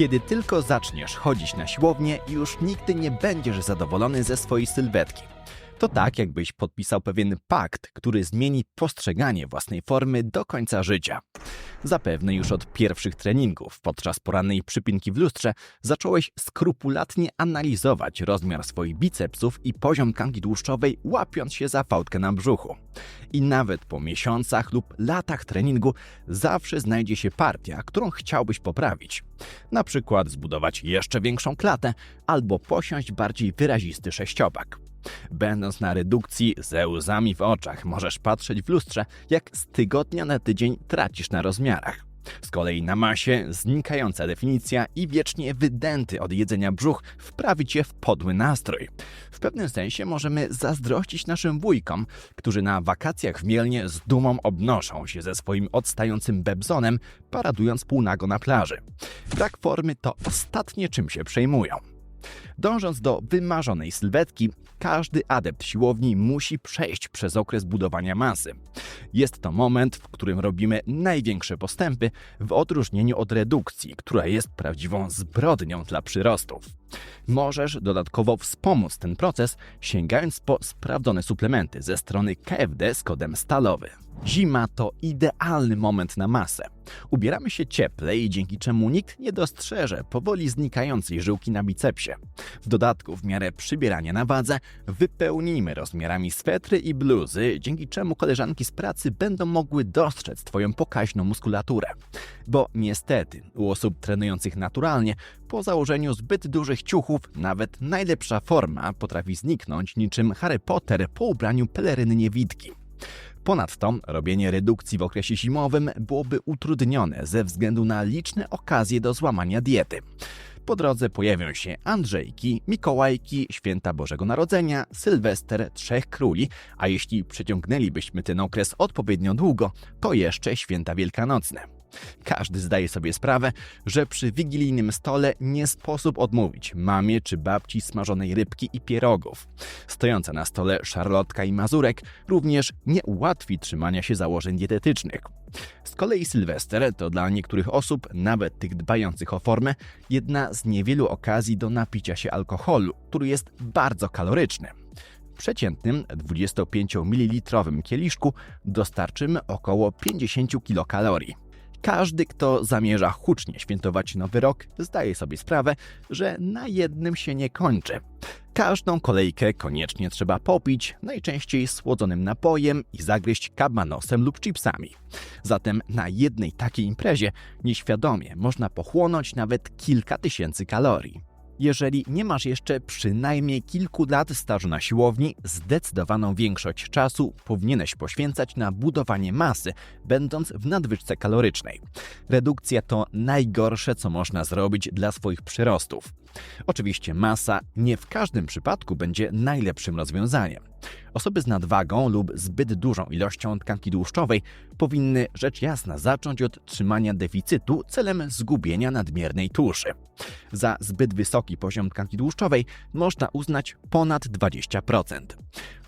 Kiedy tylko zaczniesz chodzić na siłownię, już nigdy nie będziesz zadowolony ze swojej sylwetki. To tak, jakbyś podpisał pewien pakt, który zmieni postrzeganie własnej formy do końca życia. Zapewne już od pierwszych treningów, podczas porannej przypinki w lustrze, zacząłeś skrupulatnie analizować rozmiar swoich bicepsów i poziom tkanki tłuszczowej, łapiąc się za fałdkę na brzuchu. I nawet po miesiącach lub latach treningu zawsze znajdzie się partia, którą chciałbyś poprawić. Na przykład zbudować jeszcze większą klatę albo posiąść bardziej wyrazisty sześciopak. Będąc na redukcji ze łzami w oczach, możesz patrzeć w lustrze, jak z tygodnia na tydzień tracisz na rozmiarach. Z kolei na masie znikająca definicja i wiecznie wydęty od jedzenia brzuch wprawi cię w podły nastrój. W pewnym sensie możemy zazdrościć naszym wujkom, którzy na wakacjach w Mielnie z dumą obnoszą się ze swoim odstającym bebzonem, paradując półnago na plaży. Brak formy to ostatnie czym się przejmują. Dążąc do wymarzonej sylwetki, każdy adept siłowni musi przejść przez okres budowania masy. Jest to moment, w którym robimy największe postępy, w odróżnieniu od redukcji, która jest prawdziwą zbrodnią dla przyrostów. Możesz dodatkowo wspomóc ten proces, sięgając po sprawdzone suplementy ze strony KFD z kodem stalowy. Zima to idealny moment na masę. Ubieramy się cieplej, dzięki czemu nikt nie dostrzeże powoli znikającej żyłki na bicepsie. W dodatku, w miarę przybierania na wadze, wypełnijmy rozmiarami swetry i bluzy, dzięki czemu koleżanki z pracy będą mogły dostrzec Twoją pokaźną muskulaturę. Bo niestety, u osób trenujących naturalnie, po założeniu zbyt dużych ciuchów, nawet najlepsza forma potrafi zniknąć niczym Harry Potter po ubraniu peleryny niewidki. Ponadto robienie redukcji w okresie zimowym byłoby utrudnione ze względu na liczne okazje do złamania diety. Po drodze pojawią się Andrzejki, Mikołajki, Święta Bożego Narodzenia, Sylwester, Trzech Króli, a jeśli przeciągnęlibyśmy ten okres odpowiednio długo, to jeszcze Święta Wielkanocne. Każdy zdaje sobie sprawę, że przy wigilijnym stole nie sposób odmówić mamie czy babci smażonej rybki i pierogów. Stojąca na stole szarlotka i mazurek również nie ułatwi trzymania się założeń dietetycznych. Z kolei Sylwester to dla niektórych osób, nawet tych dbających o formę, jedna z niewielu okazji do napicia się alkoholu, który jest bardzo kaloryczny. W przeciętnym 25 ml kieliszku dostarczymy około 50 kilokalorii. Każdy, kto zamierza hucznie świętować nowy rok, zdaje sobie sprawę, że na jednym się nie kończy. Każdą kolejkę koniecznie trzeba popić, najczęściej słodzonym napojem i zagryźć kabanosem lub chipsami. Zatem na jednej takiej imprezie nieświadomie można pochłonąć nawet kilka tysięcy kalorii. Jeżeli nie masz jeszcze przynajmniej kilku lat stażu na siłowni, zdecydowaną większość czasu powinieneś poświęcać na budowanie masy, będąc w nadwyżce kalorycznej. Redukcja to najgorsze, co można zrobić dla swoich przyrostów. Oczywiście masa nie w każdym przypadku będzie najlepszym rozwiązaniem. Osoby z nadwagą lub zbyt dużą ilością tkanki tłuszczowej powinny rzecz jasna zacząć od trzymania deficytu celem zgubienia nadmiernej tłuszczy. Za zbyt wysoki poziom tkanki tłuszczowej można uznać ponad 20%.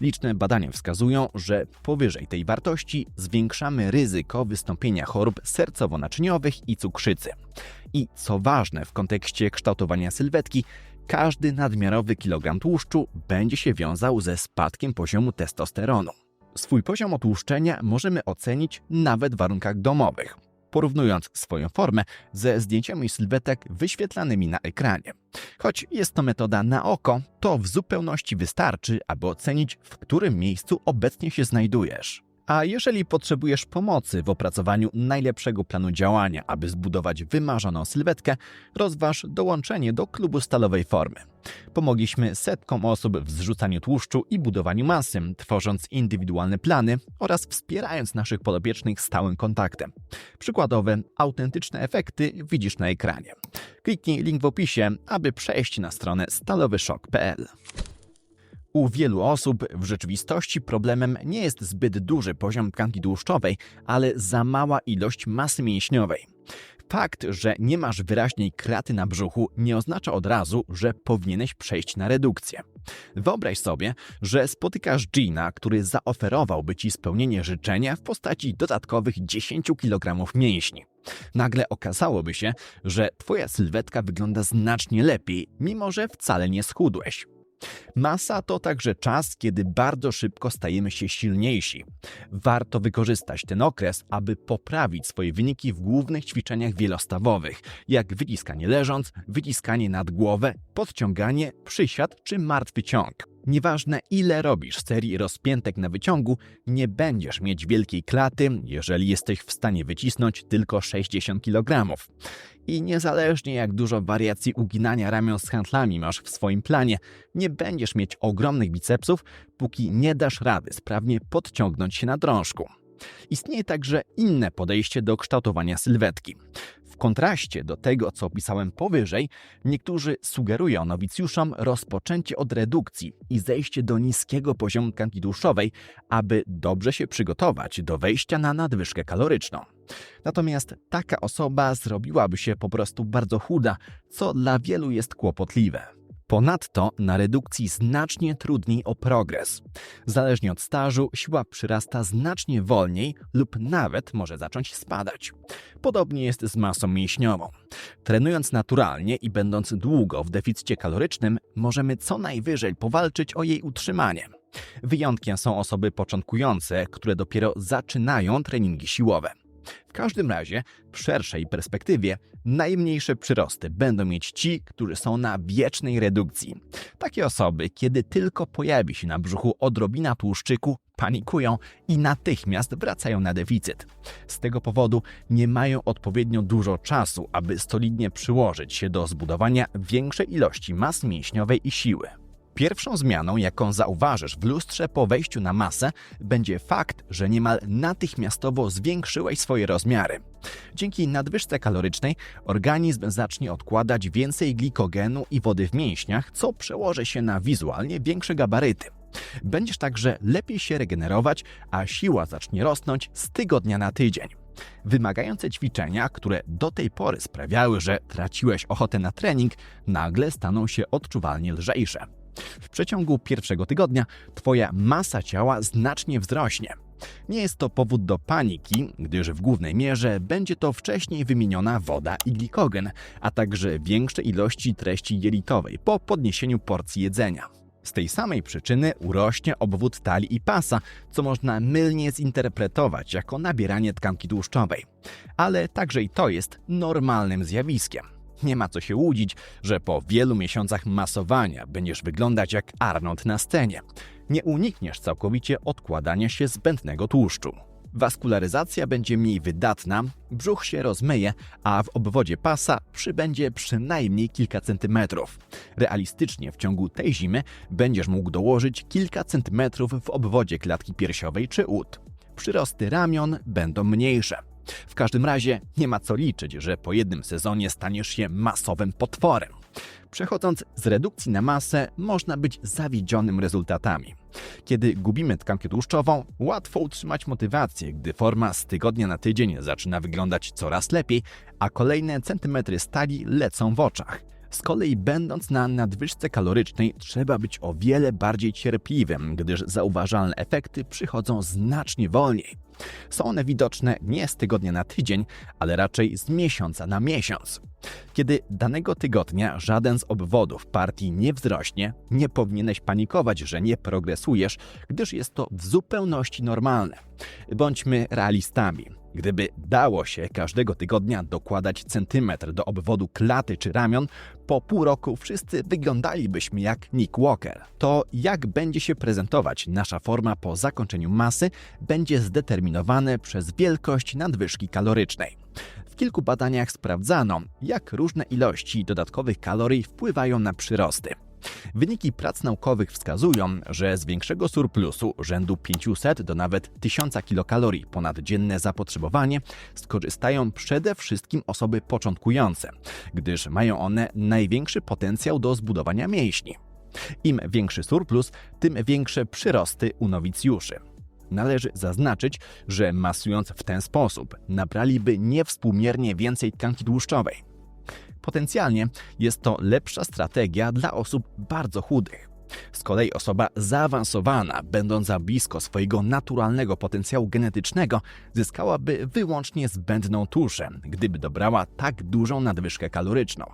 Liczne badania wskazują, że powyżej tej wartości zwiększamy ryzyko wystąpienia chorób sercowo-naczyniowych i cukrzycy. I co ważne w kontekście kształtowania sylwetki, każdy nadmiarowy kilogram tłuszczu będzie się wiązał ze spadkiem poziomu testosteronu. Swój poziom otłuszczenia możemy ocenić nawet w warunkach domowych, porównując swoją formę ze zdjęciami sylwetek wyświetlanymi na ekranie. Choć jest to metoda na oko, to w zupełności wystarczy, aby ocenić, w którym miejscu obecnie się znajdujesz. A jeżeli potrzebujesz pomocy w opracowaniu najlepszego planu działania, aby zbudować wymarzoną sylwetkę, rozważ dołączenie do klubu stalowej formy. Pomogliśmy setkom osób w zrzucaniu tłuszczu i budowaniu masy, tworząc indywidualne plany oraz wspierając naszych podopiecznych stałym kontaktem. Przykładowe, autentyczne efekty widzisz na ekranie. Kliknij link w opisie, aby przejść na stronę stalowyszok.pl. U wielu osób w rzeczywistości problemem nie jest zbyt duży poziom tkanki tłuszczowej, ale za mała ilość masy mięśniowej. Fakt, że nie masz wyraźnej kraty na brzuchu, nie oznacza od razu, że powinieneś przejść na redukcję. Wyobraź sobie, że spotykasz Gina, który zaoferowałby ci spełnienie życzenia w postaci dodatkowych 10 kg mięśni. Nagle okazałoby się, że twoja sylwetka wygląda znacznie lepiej, mimo że wcale nie schudłeś. Masa to także czas, kiedy bardzo szybko stajemy się silniejsi. Warto wykorzystać ten okres, aby poprawić swoje wyniki w głównych ćwiczeniach wielostawowych, jak wyciskanie leżąc, wyciskanie nad głowę, podciąganie, przysiad czy martwy ciąg. Nieważne ile robisz serii rozpiętek na wyciągu, nie będziesz mieć wielkiej klaty, jeżeli jesteś w stanie wycisnąć tylko 60 kg. I niezależnie jak dużo wariacji uginania ramion z handlami masz w swoim planie, nie będziesz mieć ogromnych bicepsów, póki nie dasz rady sprawnie podciągnąć się na drążku. Istnieje także inne podejście do kształtowania sylwetki. Kontraście do tego, co opisałem powyżej, niektórzy sugerują nowicjuszom rozpoczęcie od redukcji i zejście do niskiego poziomu tkanki tłuszczowej, aby dobrze się przygotować do wejścia na nadwyżkę kaloryczną. Natomiast taka osoba zrobiłaby się po prostu bardzo chuda, co dla wielu jest kłopotliwe. Ponadto na redukcji znacznie trudniej o progres. Zależnie od stażu, siła przyrasta znacznie wolniej lub nawet może zacząć spadać. Podobnie jest z masą mięśniową. Trenując naturalnie i będąc długo w deficycie kalorycznym, możemy co najwyżej powalczyć o jej utrzymanie. Wyjątkiem są osoby początkujące, które dopiero zaczynają treningi siłowe. W każdym razie, w szerszej perspektywie, najmniejsze przyrosty będą mieć ci, którzy są na wiecznej redukcji. Takie osoby, kiedy tylko pojawi się na brzuchu odrobina tłuszczyku, panikują i natychmiast wracają na deficyt. Z tego powodu nie mają odpowiednio dużo czasu, aby solidnie przyłożyć się do zbudowania większej ilości mas mięśniowej i siły. Pierwszą zmianą, jaką zauważysz w lustrze po wejściu na masę, będzie fakt, że niemal natychmiastowo zwiększyłeś swoje rozmiary. Dzięki nadwyżce kalorycznej organizm zacznie odkładać więcej glikogenu i wody w mięśniach, co przełoży się na wizualnie większe gabaryty. Będziesz także lepiej się regenerować, a siła zacznie rosnąć z tygodnia na tydzień. Wymagające ćwiczenia, które do tej pory sprawiały, że traciłeś ochotę na trening, nagle staną się odczuwalnie lżejsze. W przeciągu pierwszego tygodnia Twoja masa ciała znacznie wzrośnie. Nie jest to powód do paniki, gdyż w głównej mierze będzie to wcześniej wymieniona woda i glikogen, a także większe ilości treści jelitowej po podniesieniu porcji jedzenia. Z tej samej przyczyny urośnie obwód talii i pasa, co można mylnie zinterpretować jako nabieranie tkanki tłuszczowej. Ale także i to jest normalnym zjawiskiem. Nie ma co się łudzić, że po wielu miesiącach masowania będziesz wyglądać jak Arnold na scenie. Nie unikniesz całkowicie odkładania się zbędnego tłuszczu. Waskularyzacja będzie mniej wydatna, brzuch się rozmyje, a w obwodzie pasa przybędzie przynajmniej kilka centymetrów. Realistycznie w ciągu tej zimy będziesz mógł dołożyć kilka centymetrów w obwodzie klatki piersiowej czy ud. Przyrosty ramion będą mniejsze. W każdym razie nie ma co liczyć, że po jednym sezonie staniesz się masowym potworem. Przechodząc z redukcji na masę, można być zawiedzionym rezultatami. Kiedy gubimy tkankę tłuszczową, łatwo utrzymać motywację, gdy forma z tygodnia na tydzień zaczyna wyglądać coraz lepiej, a kolejne centymetry stali lecą w oczach. Z kolei będąc na nadwyżce kalorycznej trzeba być o wiele bardziej cierpliwym, gdyż zauważalne efekty przychodzą znacznie wolniej. Są one widoczne nie z tygodnia na tydzień, ale raczej z miesiąca na miesiąc. Kiedy danego tygodnia żaden z obwodów partii nie wzrośnie, nie powinieneś panikować, że nie progresujesz, gdyż jest to w zupełności normalne. Bądźmy realistami. Gdyby dało się każdego tygodnia dokładać centymetr do obwodu klaty czy ramion, po pół roku wszyscy wyglądalibyśmy jak Nick Walker. To jak będzie się prezentować nasza forma po zakończeniu masy, będzie zdeterminowane przez wielkość nadwyżki kalorycznej. W kilku badaniach sprawdzano, jak różne ilości dodatkowych kalorii wpływają na przyrosty. Wyniki prac naukowych wskazują, że z większego surplusu rzędu 500 do nawet 1000 kilokalorii ponad dzienne zapotrzebowanie skorzystają przede wszystkim osoby początkujące, gdyż mają one największy potencjał do zbudowania mięśni. Im większy surplus, tym większe przyrosty u nowicjuszy. Należy zaznaczyć, że masując w ten sposób nabraliby niewspółmiernie więcej tkanki tłuszczowej. Potencjalnie jest to lepsza strategia dla osób bardzo chudych. Z kolei osoba zaawansowana, będąca blisko swojego naturalnego potencjału genetycznego, zyskałaby wyłącznie zbędną tuszę, gdyby dobrała tak dużą nadwyżkę kaloryczną.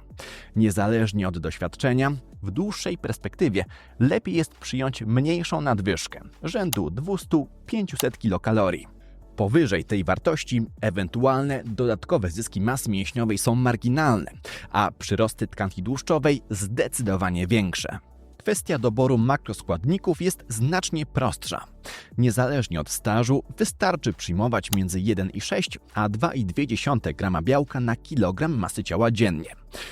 Niezależnie od doświadczenia, w dłuższej perspektywie lepiej jest przyjąć mniejszą nadwyżkę, rzędu 200-500 kilokalorii. Powyżej tej wartości ewentualne dodatkowe zyski masy mięśniowej są marginalne, a przyrosty tkanki tłuszczowej zdecydowanie większe. Kwestia doboru makroskładników jest znacznie prostsza. Niezależnie od stażu, wystarczy przyjmować między 1,6 a 2,2 g białka na kilogram masy ciała dziennie.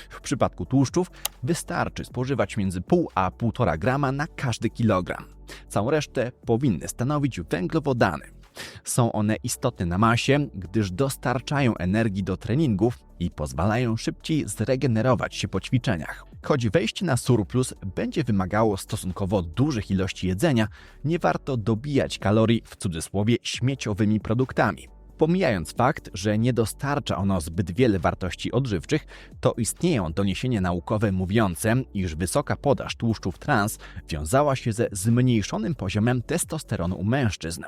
W przypadku tłuszczów wystarczy spożywać między 0,5 a 1,5 g na każdy kilogram. Całą resztę powinny stanowić węglowodany. Są one istotne na masie, gdyż dostarczają energii do treningów i pozwalają szybciej zregenerować się po ćwiczeniach. Choć wejście na surplus będzie wymagało stosunkowo dużych ilości jedzenia, nie warto dobijać kalorii w cudzysłowie śmieciowymi produktami. Pomijając fakt, że nie dostarcza ono zbyt wiele wartości odżywczych, to istnieją doniesienia naukowe mówiące, iż wysoka podaż tłuszczów trans wiązała się ze zmniejszonym poziomem testosteronu u mężczyzn.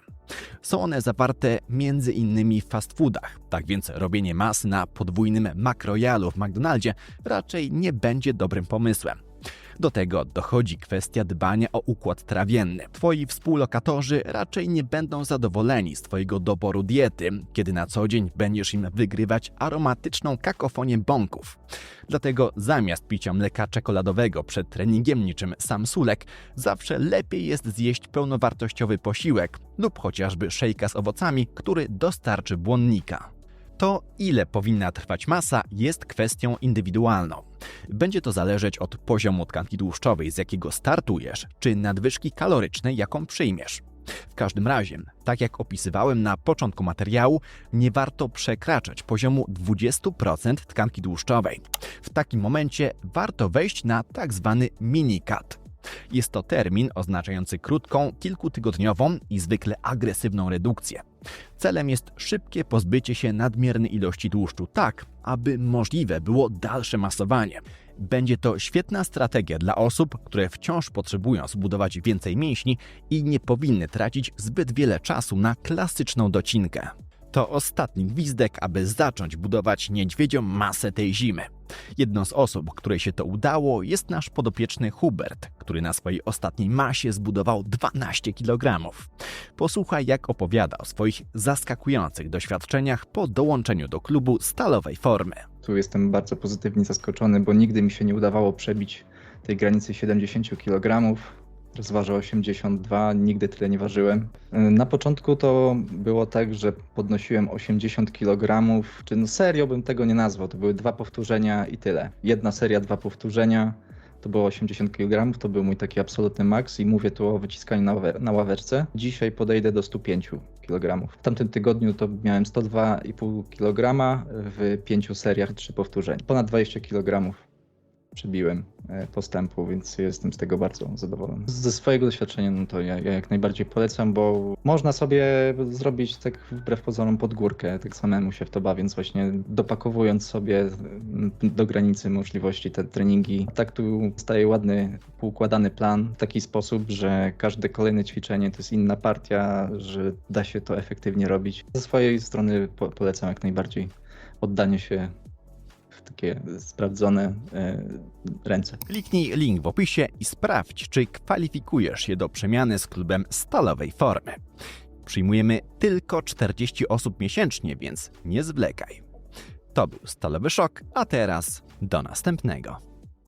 Są one zawarte między innymi w fast foodach, tak więc robienie mas na podwójnym makrojalu w McDonaldzie raczej nie będzie dobrym pomysłem. Do tego dochodzi kwestia dbania o układ trawienny. Twoi współlokatorzy raczej nie będą zadowoleni z Twojego doboru diety, kiedy na co dzień będziesz im wygrywać aromatyczną kakofonię bąków. Dlatego zamiast picia mleka czekoladowego przed treningiem niczym samsulek, zawsze lepiej jest zjeść pełnowartościowy posiłek lub chociażby szejka z owocami, który dostarczy błonnika. To, ile powinna trwać masa, jest kwestią indywidualną. Będzie to zależeć od poziomu tkanki tłuszczowej, z jakiego startujesz, czy nadwyżki kalorycznej, jaką przyjmiesz. W każdym razie, tak jak opisywałem na początku materiału, nie warto przekraczać poziomu 20% tkanki tłuszczowej. W takim momencie warto wejść na tak zwany mini-cut. Jest to termin oznaczający krótką, kilkutygodniową i zwykle agresywną redukcję. Celem jest szybkie pozbycie się nadmiernej ilości tłuszczu, tak aby możliwe było dalsze masowanie. Będzie to świetna strategia dla osób, które wciąż potrzebują zbudować więcej mięśni i nie powinny tracić zbyt wiele czasu na klasyczną docinkę. To ostatni gwizdek, aby zacząć budować niedźwiedzią masę tej zimy. Jedną z osób, której się to udało, jest nasz podopieczny Hubert, który na swojej ostatniej masie zbudował 12 kg. Posłuchaj, jak opowiada o swoich zaskakujących doświadczeniach po dołączeniu do klubu stalowej formy. Tu jestem bardzo pozytywnie zaskoczony, bo nigdy mi się nie udawało przebić tej granicy 70 kg. Zważę 82, nigdy tyle nie ważyłem. Na początku to było tak, że podnosiłem 80 kg, czy no serio bym tego nie nazwał, to były dwa powtórzenia i tyle. Jedna seria, dwa powtórzenia, to było 80 kg, to był mój taki absolutny maks i mówię tu o wyciskaniu na, na ławerce. Dzisiaj podejdę do 105 kg. W tamtym tygodniu to miałem 102,5 kg w pięciu seriach, trzy powtórzeń. Ponad 20 kg przebiłem e, postępu, więc jestem z tego bardzo zadowolony. Ze swojego doświadczenia, no to ja, ja jak najbardziej polecam, bo można sobie zrobić tak wbrew pozorom pod górkę, tak samemu się w to bawiąc, właśnie dopakowując sobie mm, do granicy możliwości te treningi. Tak tu staje ładny, poukładany plan w taki sposób, że każde kolejne ćwiczenie to jest inna partia, że da się to efektywnie robić. Ze swojej strony po, polecam jak najbardziej oddanie się takie sprawdzone e, ręce. Kliknij link w opisie i sprawdź, czy kwalifikujesz się do przemiany z klubem stalowej formy. Przyjmujemy tylko 40 osób miesięcznie, więc nie zwlekaj. To był Stalowy Szok, a teraz do następnego.